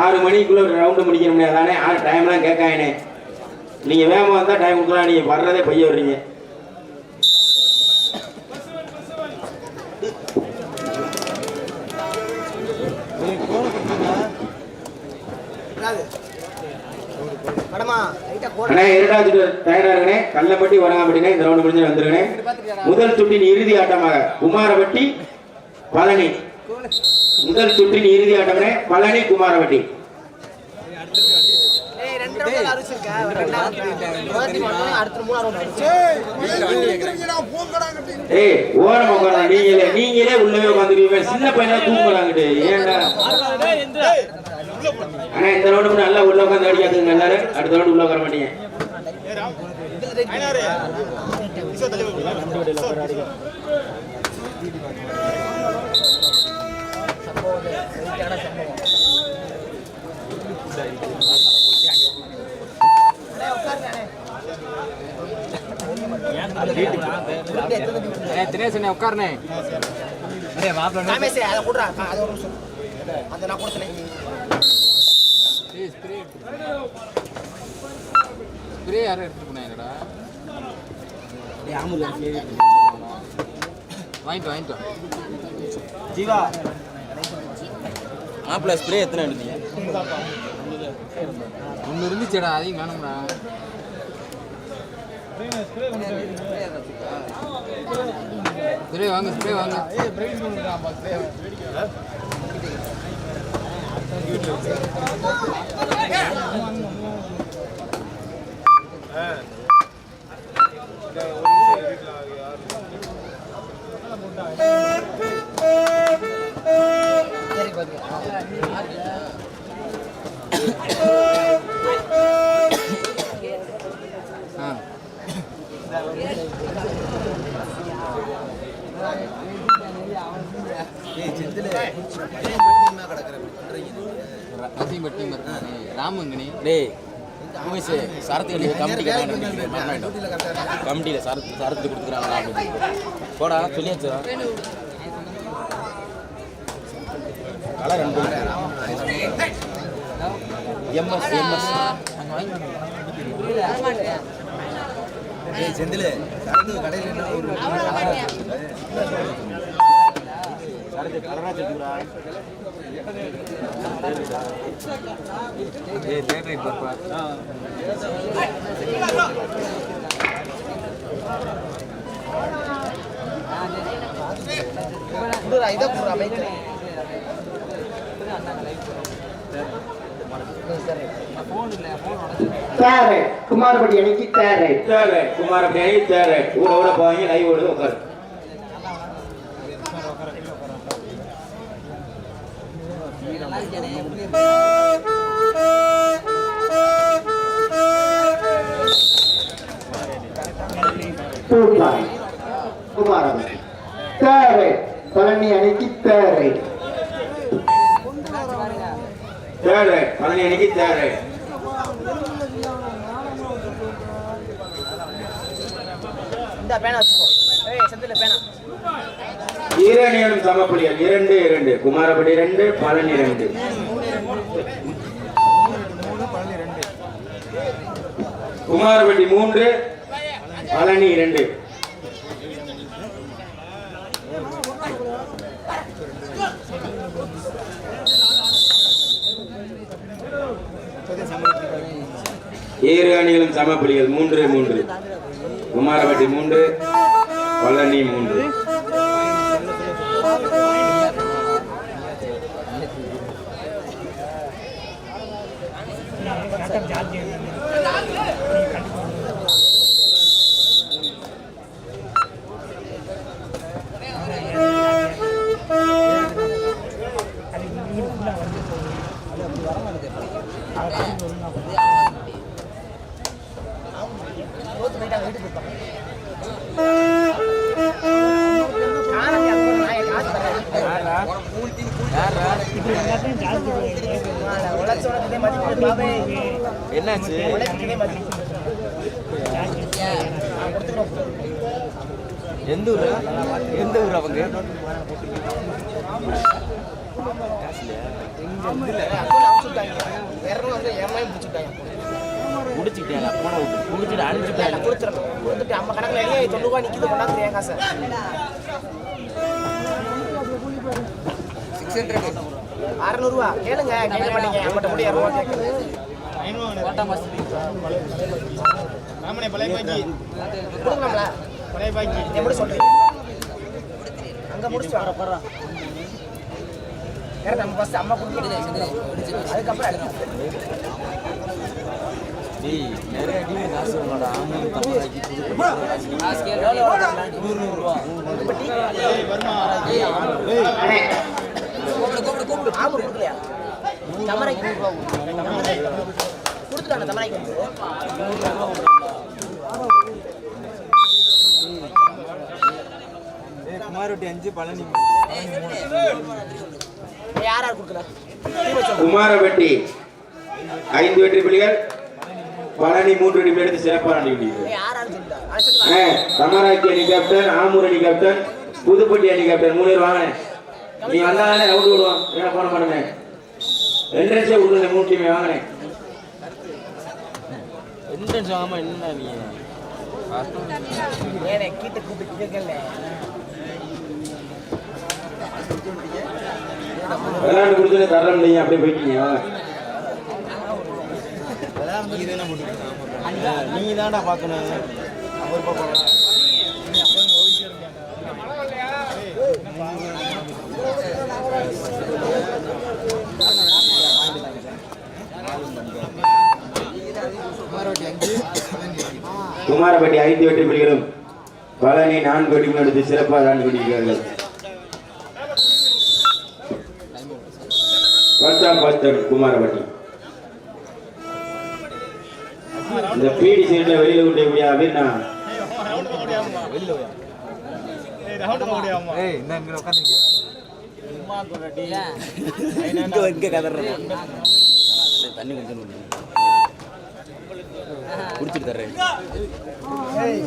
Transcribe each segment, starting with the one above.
ஆறு மணிக்குள்ள ஒரு ரவுண்டு முடிக்கணும்னே அதானே? ஆறு டைம்லாம் கேட்காங்கண்ணே நீங்கள் வேகமாக வந்தால் டைம் கொடுக்கலாம். நீங்கள் வர்றதே பைய வர்றீங்க. கல்லப்பட்டி வரங்காப்பட்டினே இந்த ரவுண்டு முடிஞ்சு வந்துருக்கனே. முதல் சுற்றின் இறுதி ஆட்டமாக குமாரவட்டி பழனி. முதல் சுற்றின் இறுதி ஆட்டமே பழனி குமாரவட்டி. நீங்களே நீங்களே உள்ளவே உட்காந்துருவீங்க சின்ன பையனா தூங்குறாங்கட்டு ஏன்டா? அண்ணா இந்த ரவுண்டு நல்லா உள்ள உட்காந்து அடிக்காதுங்க எல்லாரும். அடுத்த ரவுண்டு உள்ள உட்கார மாட்டீங்க. தினேசனே உட்காருனே அதை குடுறா அது ஒரு நிமிஷம் அதை நான் கொடுத்தேன் ஸ்ப்ரே ஸ்ப்ரே யாரும் எடுத்துட்டு போனாங்கடா வாங்கிட்டு வாங்கிட்டு ஜீவா மாப்பிள்ள ஸ்ப்ரே எத்தனை எடுத்தீங்க ஒன்று இருந்துச்சுடா அதையும் காணும்டா ஸ்ப்ரே வாங்க ஸ்ப்ரே வாங்க. ஆ ராமங்கனே டேய் உமேஷ் சரத்து கமிட்டி கமிட்டியில் சரத்து சரத்து கொடுத்துக்கிறாங்களா அப்படின்னு போடா சொல்லியாச்சு கலர் ரெண்டு எம்எஸ் எம்எஸ் செந்தில் சரத்து கடையில் என்ன ஒரு தேட்டர் பார்ப்பா இதை தேரை. குமாரபடி அணிக்கு தேரை. தேவை குமார பிரியாணி தேவை ஊட ஊட போவாங்க லைவ் ஓடுது உட்காரு. டூ அன்னைக்கு தேவை. ஈரணியனும் சமப்புலிகள் இரண்டு இரண்டு. குமாரபடி ரெண்டு பழனி ரெண்டு. குமாரபட்டி மூன்று பழனி இரண்டு ஏறு அணிகளும் சமப்புலிகள் மூன்று மூன்று. குமாரபட்டி மூன்று பழனி மூன்று. தோத்து என்னாச்சு. எந்த ஊர்? எந்த ஊர் அவங்க? முடிச்சுக்கிட்டேன். போன விட்டு முடிச்சுட்டு அனுப்பிச்சுட்டேன். கொடுத்துறணும் கொடுத்துட்டு ஐம்பது கணக்கில் எழுதி தொண்ணூறுவா நிற்கிது கொண்டாந்து என் காசை. Six hundred. அறநூறுவா. கேளுங்க கேட்க மாட்டீங்க. ஐம்பட்ட முடி இரநூறுவா கொடுக்கலாம்ல? எப்படி சொல்றீங்க அங்க முடிச்சு வர நம்ம ஃபர்ஸ்ட் அம்மா கொடுத்து அதுக்கப்புறம். டேய் நிறைய டீம் காசு தமிழாக்கி நூறு நூறுரூவா அண்ணே ஆமூர் கொடுக்கலையா? தமரைக்கு கொடுத்துட்டாங்க தமரைக்கு வந்து குமாரொட்டி அஞ்சு பழனி யார் யார் கொடுக்கல? குமாரவட்டி ஐந்து வெற்றி புலிகள் பழனி மூன்று புலி எடுத்து சிறப்பாக ஆடி யார் யார் சொல்லிட்டா? அழைச்சிட்டு கமராக்கி அணி கேப்டன் ஆமூர் அணி கேப்டன் புதுப்பட்டி அணி கேப்டன் மூணு பேர் வாங்க. நீ வந்தாலே ரவுண்டு விடுவோம் என்ன போன மாட்டேங்க ரெண்டு லட்சம் விடுங்க மூணு டீமே வாங்கினேன். என்ட்ரன்ஸ் வாங்காம என்னடா நீ? ஏனே கீட்ட கூப்பிட்டு கேட்கல விளையாண்டு கொடுத்துட்டு தரம் இல்லைங்க அப்படியே போயிட்டீங்க வாங்க. நீ தானே போட்டு நீ தான்டா பார்க்கணும். அவர் பார்ப்பாங்க குமாரப்பட்டி ஐந்து வெற்றி புலிகளும் பழனி நான்கு வெற்றி புலி எடுத்து சிறப்பாக ஆண்டு கொண்டிருக்கிறார்கள். குமாரப்பட்டி இந்த பீடி சீட்ல வெளியில விட்டு எப்படியா அப்படின்னா தண்ணி கொஞ்சம் குடிச்சிட்டு தர்றேன் ஏய்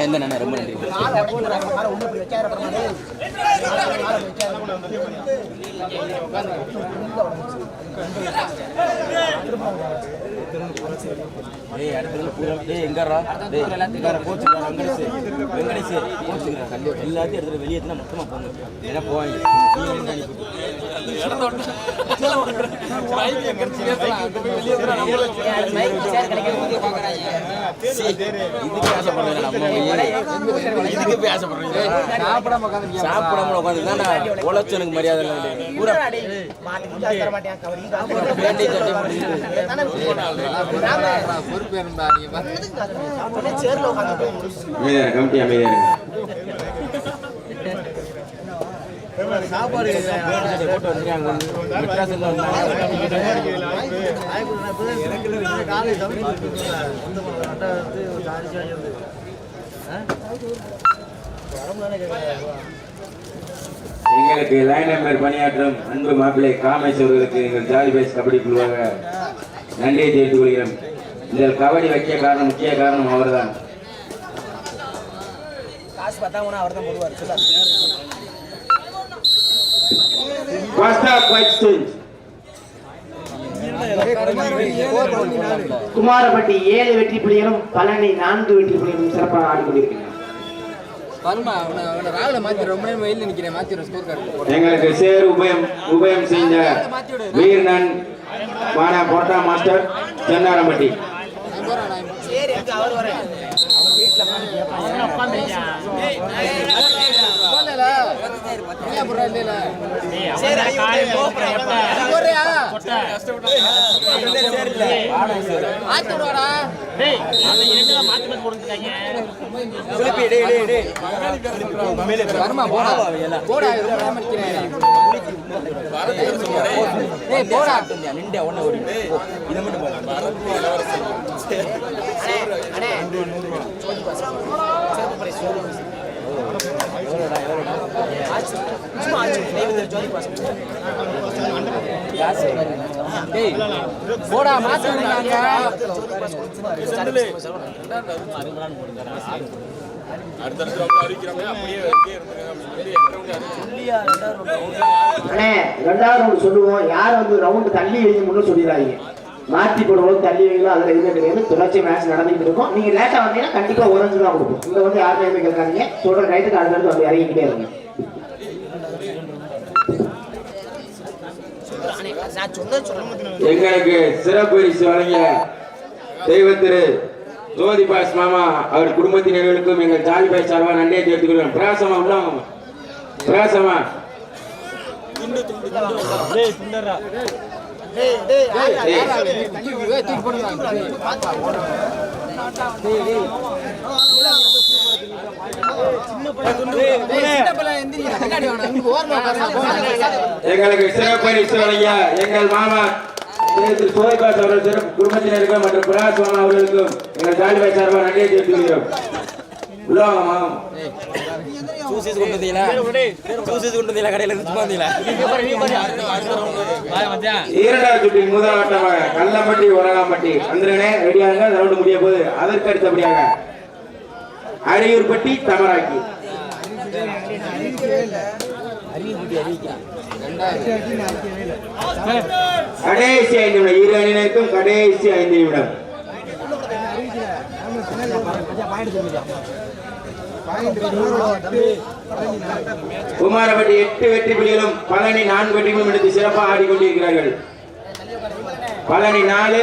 எந்த நானே ரொம்ப நன்றி உட்காந்து டேய். நாளை போய் வைக்காத. டேய் அடுத்த பூரா டேய் எங்கடா டேய் எங்கடா போச்சுடா வெங்கடேஷ் வெங்கடேஷ் போச்சுடா எல்லாத்தையும் எடுத்து வெளியே எடுத்து மொத்தமா போங்க. ஏன்னா போவாங்க? அனுப்பி இதுக்கு ஆசைப்படுறேன் நம்ம இதுக்கு போய் ஆசைப்படுறேன் சாப்பிடாம உட்காந்து சாப்பிடாம உட்காந்து உழைச்சனுக்கு மரியாதை இல்லை பூரா மாட்டியா, கவரிக்கு காசு தர மாட்டியா? வேண்டி சட்டை பண்ணிட்டு தானே விட்டுருவாங்க. பொறுப்பு வேணும்டா நீங்க பாத்து எதுக்கு காசு தர? அப்படியே சேர்ல உட்காந்து அமைதியா இருங்க, கமிட்டி அமைதியா இருங்க சாப்பாடு எங்களுக்கு லைன் நம்பர் பணியாற்றும் அன்பு மாப்பிள்ளை காமேஸ்வரர்களுக்கு எங்கள் ஜாலி பேஸ் கபடி குழுவாக நன்றியை தெரிவித்துக் கொள்கிறோம் இதில் கபடி வைக்க காரணம் முக்கிய காரணம் அவர்தான். காசு பார்த்தா அவர் தான் போடுவார். Fight stage. குமாரப்பட்டி ஏழு வெற்றி புலிகளும் பழனி நான்கு வெற்றி புலிகளும் சிறப்பாக கார்டு எங்களுக்கு சேர் உபயம் உபயம் செய்த வீரனன் மானா போட்டா மாஸ்டர் சென்னாரம்பட்டி. அவர் வீட்டுல போடா நின்று ஒன்னு ஓடி இதை மட்டும் அண்ணே போடா மாத்து விடுறாங்க ரெண்டாவது ரவுண்ட் சொல்லுவோம். யார் வந்து ரவுண்டு தள்ளி எழுதி முன்னு சொல்லிடுறாங்க மாற்றி போடும்போது தள்ளி வைங்களோ அதில் எதுவும் கிடையாது தொடர்ச்சி மேட்ச் நடந்துகிட்டு இருக்கும். நீங்கள் லேட்டாக வந்தீங்கன்னா கண்டிப்பாக உறைஞ்சு தான் கொடுப்போம். இங்கே வந்து யாருமே எதுவும் கேட்காதீங்க. சொல்கிற ரைட்டுக்கு அடுத்தடுத்து வந்து இறங்கிக்கிட்டே இருங்க. எங்களுக்கு சிறப்பு வழங்கிய தெய்வ திரு ஜோதி பாஸ் மாமா அவர் குடும்பத்தினர்களுக்கும் எங்கள் ஜாலி பாய் சார்பா நன்றியை தெரிவித்துக் கொள்கிறோம் பிரகாசமா உள்ளவங்க பிரகாசமா எங்களுக்கு சிறப்பு பரிசு வழங்கிய எங்கள் மாமா திரு திரு ஜோதி பாஸ் அவர்கள் சிறப்பு குடும்பத்தினருக்கும் மற்றும் பிரகாஷ் மாமா அவர்களுக்கும் எங்கள் ஜாலி பாய் சார்பா நன்றியை தெரிவித்துக் கொள்கிறோம். உள்ளவங்க மாமா. சூசிஸ் கொண்டு வந்தீங்களா சூசிஸ் கொண்டு. வந்தீங்களா கடையில இருந்து சும்மா வந்தீங்களா இரண்டாவது சுற்றின் முதல் ஆட்டமாக கல்லம்பட்டி உரகாம்பட்டி வந்துருங்கண்ணே ரெடியாங்க ரவுண்டு முடிய போது அதற்கு அடுத்தபடியாக அரியூர்பட்டி தமராக்கி. கடைசி ஐந்து நிமிடம். இரு அணியினருக்கும் கடைசி ஐந்து நிமிடம். குமாரப்பட்டி எட்டு வெற்றி புள்ளிகளும் பழனி நான்கு வெற்றிகளும் எடுத்து சிறப்பாக ஆடிக்கொண்டிருக்கிறார்கள். பழனி நாலு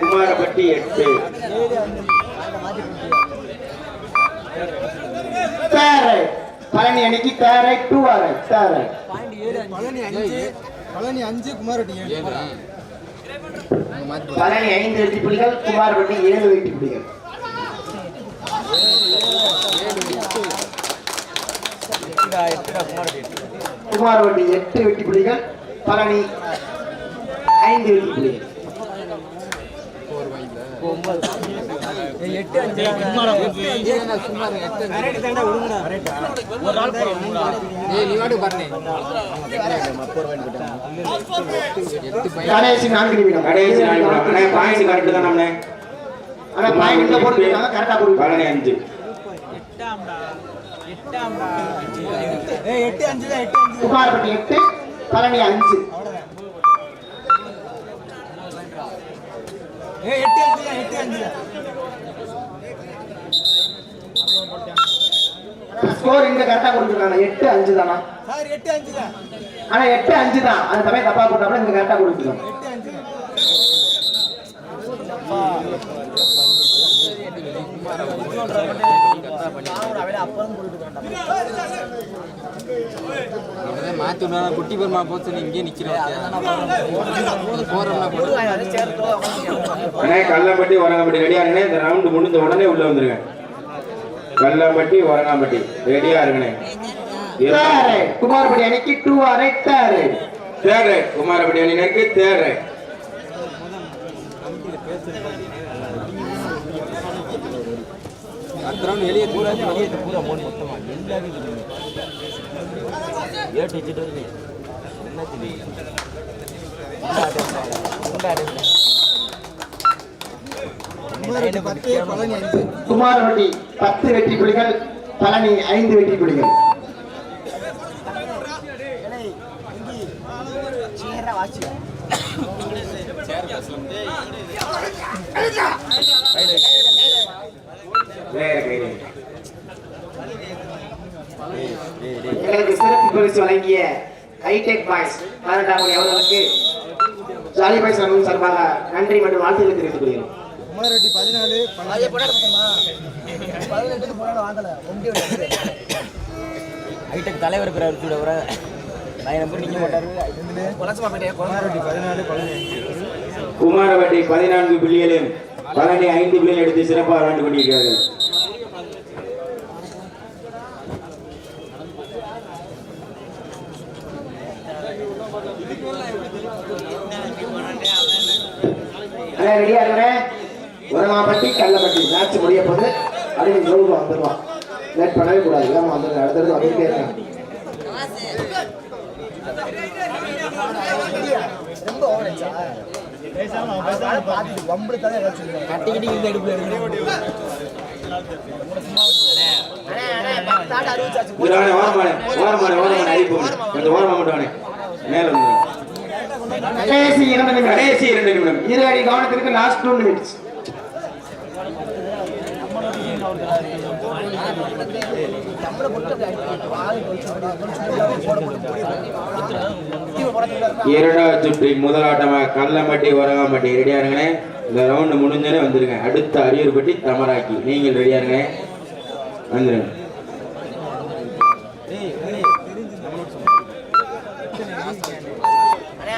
குமாரப்பட்டி எட்டு. தேரை பழனி அணிக்கு தேரை டூ ஆரை தேரை பழனி அஞ்சு பழனி அஞ்சு போடு. பழனி ஐந்து வெற்றி புலிகள் குமாரப்பட்டி ஏழு வெற்றி புலிகள் எட்டுடா எட்டுடா குமாரட்டி குமாரப்பட்டி எட்டு வெற்றி புலிகள் பழனி ஐந்து வெற்றி புலிகள் எட்டு அஞ்சு ஏன் நான் சும்மா இருங்க, எட்டு ஏய், நீ வாட்டுக்கு பாருங்க. எட்டு பையன். கடைசி நான்கு நிமிடம். கடைசி நாலு நிமிடம். பாயிண்ட் கரெக்ட் தான் ஆனா பாயிண்ட் போட்டுருக்காங்க. கரெக்டா போட்டு பழனி அஞ்சு. அஞ்சு எட்டு அஞ்சு எட்டு பழனி அஞ்சு. எட்டு எட்டு ஸ்கோர் இங்க கரெக்டா கொடுத்துருக்காங்க. எட்டு அஞ்சு தானா? எட்டு ஆனா எட்டு அஞ்சு தான். அந்த சமயம் தப்பா போட்டாப்புல இங்க கரெக்டா கொடுத்துருக்காங்க. எட்டு அஞ்சு. தான் அவனதான் மாத்தி விடுவானா, குட்டி பெருமா போச்சு நீ இங்கேயே நிக்கிறேன் போறோம்னா. அண்ணே கல்லம்பட்டி வரங்காம்பட்டி ரெடியா இருங்கண்ணே இந்த ரவுண்டு முடிஞ்ச உடனே உள்ள வந்துருங்க. கல்லம்பட்டி வரங்காம்பட்டி ரெடியா இருங்கண்ணே. தேரை குமாரப்பட்டி அணிக்கு டூ ஆரை தேரை. ரைட் குமாரப்பட்டி அணியினருக்கு தேர்ட் round வெளியே பூரா வெளியே பூரா மூணு மொத்தமா. எல்லாமே. ஏட்டு வச்சுட்டு வருது என்ன தெரியும் அஞ்சு குமாரப்பட்டி பத்து வெற்றி புலிகள் பழனி ஐந்து வெற்றி புலிகள். கைது எங்களுக்கு சிறப்பு பரிசு வழங்கிய ஹைடெக் பாய்ஸ் பதினெட்டாம் மணி அவர்களுக்கு ஜாலி பாய்ஸ் அனுபவம் சார்பாக நன்றி மற்றும் வாழ்த்துக்களை தெரிவித்துக் கொள்கிறோம் குமாரட்டி பதினாலு பழனி ஹைடெக் தலைவர் பேர் அடிச்சு விட வர நான் நம்பர் நிக்க மாட்டாரு? குமாரட்டி பதினான்கு புள்ளிகளும் பழனி ஐந்து புள்ளிகள் எடுத்து சிறப்பாக விளையாண்டு கொண்டிருக்கிறார்கள் அண்ணா ரெடியா இருக்கிறேன் உரமாப்பட்டி கல்லப்பட்டி மேட்ச் முடிய போது அப்படியே ஜோடு வந்துடுவான் லேட் பண்ணவே கூடாது ஏமா வந்துடுங்க அடுத்தடுத்து வந்துட்டே இருக்கான் கட்டிக்கிட்டு இந்த அடுப்புல இருக்கு அண்ணே அண்ணே அறுபது இதுல ஓரமான ஓரமான ஓரமான அடிப்பு ரவுண்ட் அவனே மேல வந்துருங்க கடைசி இரண்டு நிமிடம் கடைசி இரண்டு நிமிடம் இரு அடி கவனத்திற்கு லாஸ்ட் டூ மினிட்ஸ் இரண்டாவது சுற்றின் முதலாட்டமாக கல்லம்பட்டி உரகாம்பட்டி ரெடியா இருங்களே. இந்த ரவுண்டு முடிஞ்சோடனே வந்துருங்க. அடுத்த அரியர்பட்டி தமராக்கி. நீங்கள் ரெடியா இருங்க வந்துருங்க.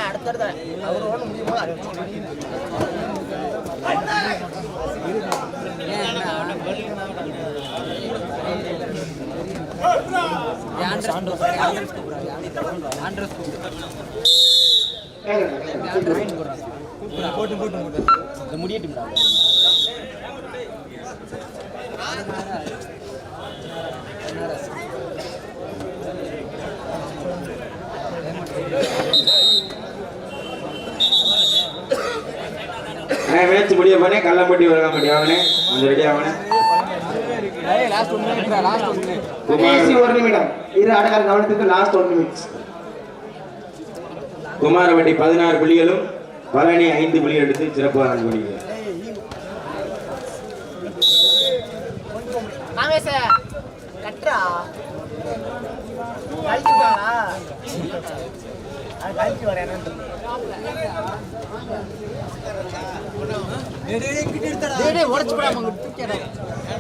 அடுத்தடுத்த. அவர் ஒன்று முடியும்? போது போட்டு போட்டு போட்டு. இந்த முடியட்டும்டா மேட்ச் முடிய போனே கல்லம்பட்டி உரகாம்பட்டி வாங்கினே. அந்த ரெடியா வாங்கினே ஏய் last one minute last one minute கடைசி ஒரு நிமிடம் இரு ஆட்டக்கார கவனத்திற்கு லாஸ்ட் ஒன் மினிட்ஸ் குமாரவட்டி பதினாறு புள்ளிகளும் பழனி ஐந்து புள்ளி எடுத்து வரேன் டேய் டேய் உடைச்சு போடா